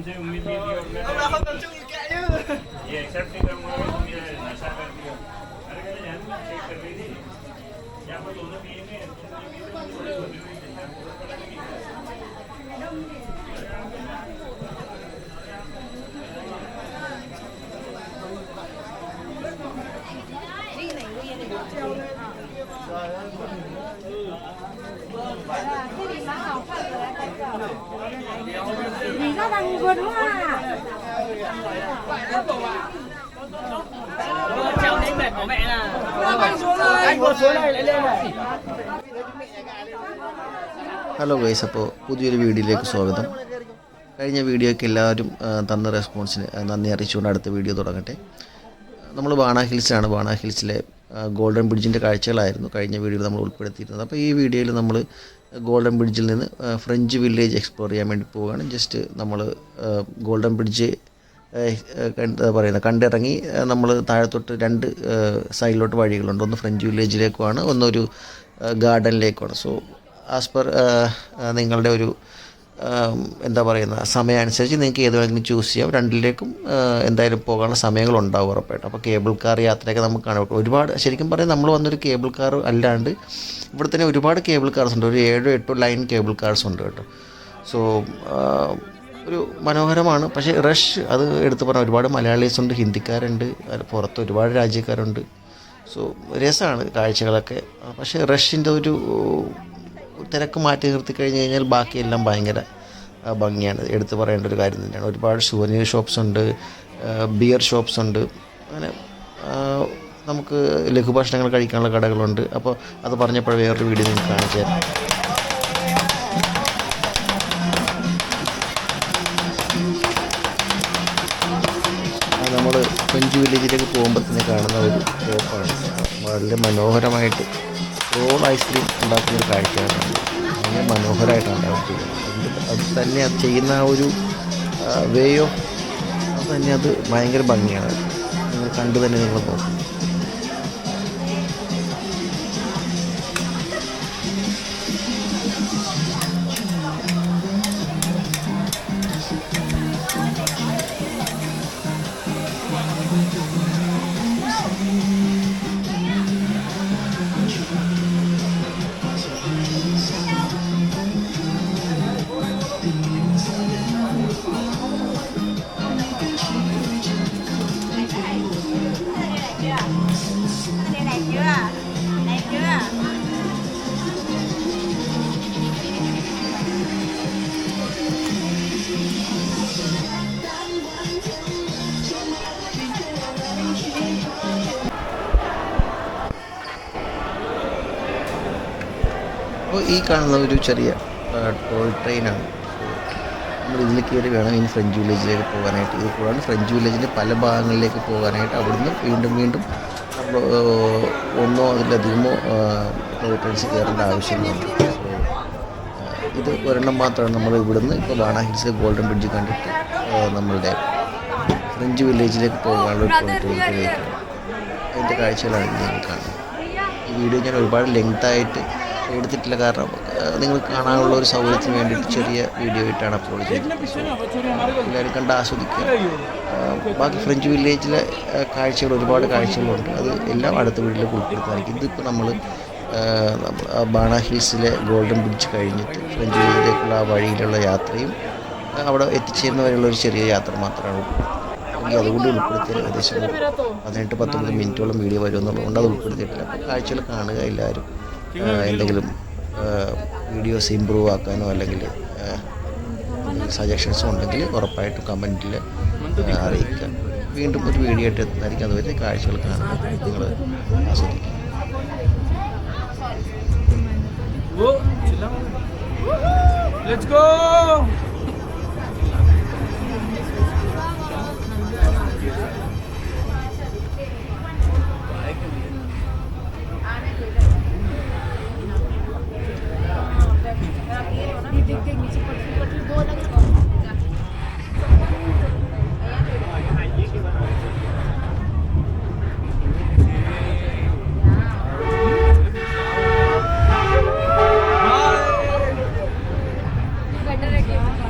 तुमसे उम्मीद नहीं थी और मैं ये एक्सेप्ट नहीं करूँगा कि तुम ये नशा कर हो अरे मैंने जान में चेक कर रही थी यहाँ पर दोनों पीएम तुम 你这当官话。我叫你妹我妹啦。我说来，来来来。ഹലോ ഗൈസ് അപ്പോൾ പുതിയൊരു വീഡിയോയിലേക്ക് സ്വാഗതം കഴിഞ്ഞ വീഡിയോയ്ക്ക് എല്ലാവരും തന്ന റെസ്പോൺസിന് നന്ദി അറിയിച്ചുകൊണ്ട് അടുത്ത വീഡിയോ തുടങ്ങട്ടെ നമ്മൾ ബാണാ ഹിൽസിലാണ് ബാണാ ഹിൽസിലെ ഗോൾഡൻ ബ്രിഡ്ജിന്റെ കാഴ്ചകളായിരുന്നു കഴിഞ്ഞ വീഡിയോയിൽ നമ്മൾ ഉൾപ്പെടുത്തിയിരുന്നത് അപ്പോൾ ഈ വീഡിയോയിൽ നമ്മൾ ഗോൾഡൻ ബ്രിഡ്ജിൽ നിന്ന് ഫ്രഞ്ച് വില്ലേജ് എക്സ്പ്ലോർ ചെയ്യാൻ വേണ്ടി പോവുകയാണ്. ജസ്റ്റ് നമ്മൾ ഗോൾഡൻ ബ്രിഡ്ജ് പറയുന്നത് കണ്ടിറങ്ങി നമ്മൾ താഴത്തോട്ട് രണ്ട് സൈഡിലോട്ട് വഴികളുണ്ട്. ഒന്ന് ഫ്രഞ്ച് വില്ലേജിലേക്കുമാണ് ഒന്നൊരു ഗാർഡനിലേക്കുമാണ്. സോ ആസ് പെർ നിങ്ങളുടെ ഒരു എന്താ പറയുന്ന സമയം അനുസരിച്ച് നിങ്ങൾക്ക് ഏത് വേണമെങ്കിലും ചൂസ് ചെയ്യാം. രണ്ടിലേക്കും എന്തായാലും പോകാനുള്ള സമയങ്ങളുണ്ടാവും ഉറപ്പായിട്ടും. അപ്പോൾ കേബിൾ കാർ യാത്രയൊക്കെ നമുക്ക് കാണാം. ഒരുപാട് ശരിക്കും പറയാം നമ്മൾ വന്നൊരു കേബിൾ കാർ അല്ലാണ്ട് ഇവിടെ തന്നെ ഒരുപാട് കേബിൾ കാർസ് ഉണ്ട്. ഒരു ഏഴോ എട്ടോ ലൈൻ കേബിൾ കാർസ് ഉണ്ട് കേട്ടോ. സോ ഒരു മനോഹരമാണ്. പക്ഷേ റഷ് അത് എടുത്തു പറഞ്ഞാൽ ഒരുപാട് മലയാളീസ് ഉണ്ട് ഹിന്ദിക്കാരുണ്ട് പുറത്ത് ഒരുപാട് രാജ്യക്കാരുണ്ട്. സോ രസമാണ് കാഴ്ചകളൊക്കെ. പക്ഷേ റഷിന്റെ ഒരു തിരക്ക് മാറ്റി നിർത്തി കഴിഞ്ഞ് കഴിഞ്ഞാൽ ബാക്കിയെല്ലാം ഭയങ്കര ഭംഗിയാണ്. എടുത്തു പറയേണ്ട ഒരു കാര്യം തന്നെയാണ്. ഒരുപാട് സുവനീർ ഷോപ്സ് ഉണ്ട് ബിയർ ഷോപ്സ് ഉണ്ട്. അങ്ങനെ നമുക്ക് ലഘുഭക്ഷണങ്ങൾ കഴിക്കാനുള്ള കടകളുണ്ട്. അപ്പോൾ അത് പറഞ്ഞപ്പോൾ വേറൊരു വീഡിയോ നിങ്ങൾക്ക് കാണിച്ചു തരാം നമ്മൾ ഫ്രഞ്ച് വില്ലേജിലേക്ക് പോകുമ്പോൾ തന്നെ കാണുന്ന ഒരു ഷോപ്പാണ് വളരെ മനോഹരമായിട്ട് റോൾ ഐസ്ക്രീം ഒരു കാഴ്ചയാണ്. വളരെ മനോഹരമായിട്ടാണ് അവർ അത് തന്നെ അത് ചെയ്യുന്ന ആ ഒരു വേയോ അത് തന്നെ അത് ഭയങ്കര ഭംഗിയാണ്. നിങ്ങൾ കണ്ടു തന്നെ നിങ്ങൾ നോക്കും. അപ്പോൾ ഈ കാണുന്ന ഒരു ചെറിയ ടോയ് ട്രെയിനാണ് നമ്മൾ ഇതിൽ കയറി വേണം ഇനി ഫ്രഞ്ച് വില്ലേജിലേക്ക് പോകാനായിട്ട്. ഇത് കൂടാണ് ഫ്രഞ്ച് വില്ലേജിന്റെ പല ഭാഗങ്ങളിലേക്ക് പോകാനായിട്ട് അവിടുന്ന് വീണ്ടും വീണ്ടും ഒന്നോ അതിലധികമോ ടോയ് ട്രെയിൻസ് കയറേണ്ട ആവശ്യമുണ്ട്. സോ ഇത് ഒരെണ്ണം മാത്രമാണ് നമ്മൾ ഇവിടുന്ന് ഇപ്പോൾ ബാണ ഹിൽസ് ഗോൾഡൻ ബ്രിഡ്ജ് കണ്ടിട്ട് നമ്മളുടെ ഫ്രഞ്ച് വില്ലേജിലേക്ക് പോകാനുള്ള ട്രെയിൻ അതിന്റെ കാഴ്ചകളാണ് ഞാൻ കാണുന്നത്. ഈ വീഡിയോ ഞാൻ ഒരുപാട് ലെങ്തായിട്ട് എടുത്തിട്ടില്ല കാരണം നിങ്ങൾ കാണാനുള്ള ഒരു സൗകര്യത്തിന് വേണ്ടിയിട്ട് ചെറിയ വീഡിയോ ആയിട്ടാണ് അപ്ലോഡ് ചെയ്തത്. So, എല്ലാവരും കണ്ട് ആസ്വദിക്കുക. ബാക്കി ഫ്രഞ്ച് വില്ലേജിലെ കാഴ്ചകൾ ഒരുപാട് കാഴ്ചകളുണ്ട്. അത് എല്ലാം അടുത്ത വീട്ടിൽ ഉൾപ്പെടുത്തായിരിക്കും ഇതിപ്പോൾ നമ്മൾ ബാണ ഹിൽസിലെ ഗോൾഡൻ ബ്രിഡ്ജ് കഴിഞ്ഞിട്ട് ഫ്രഞ്ച് വില്ലേജിലേക്കുള്ള ആ വഴിയിലുള്ള യാത്രയും അവിടെ എത്തിച്ചേരുന്ന വരെയുള്ള ഒരു ചെറിയ യാത്ര മാത്രമാണ് എനിക്ക് അതുകൊണ്ട് ഉൾപ്പെടുത്തി ഏകദേശം പതിനെട്ട് പത്തൊമ്പത് മിനിറ്റോളം വീഡിയോ വരുമെന്നുള്ളതുകൊണ്ട് അത് ഉൾപ്പെടുത്തിയിട്ടില്ല. അപ്പോൾ കാഴ്ചകൾ കാണുക എല്ലാവരും. എന്തെങ്കിലും വീഡിയോസ് ഇമ്പ്രൂവ് ആക്കാനോ അല്ലെങ്കിൽ സജഷൻസും ഉണ്ടെങ്കിൽ ഉറപ്പായിട്ടും കമന്റിൽ അറിയിക്കുക വീണ്ടും ഒരു വീഡിയോ ആയിട്ട് എത്തുന്നതായിരിക്കും അതുവരെ കാഴ്ചകൾ കാണാൻ നിങ്ങൾ ആസ്വദിക്കുക Wo? Let's go! Tener equipo.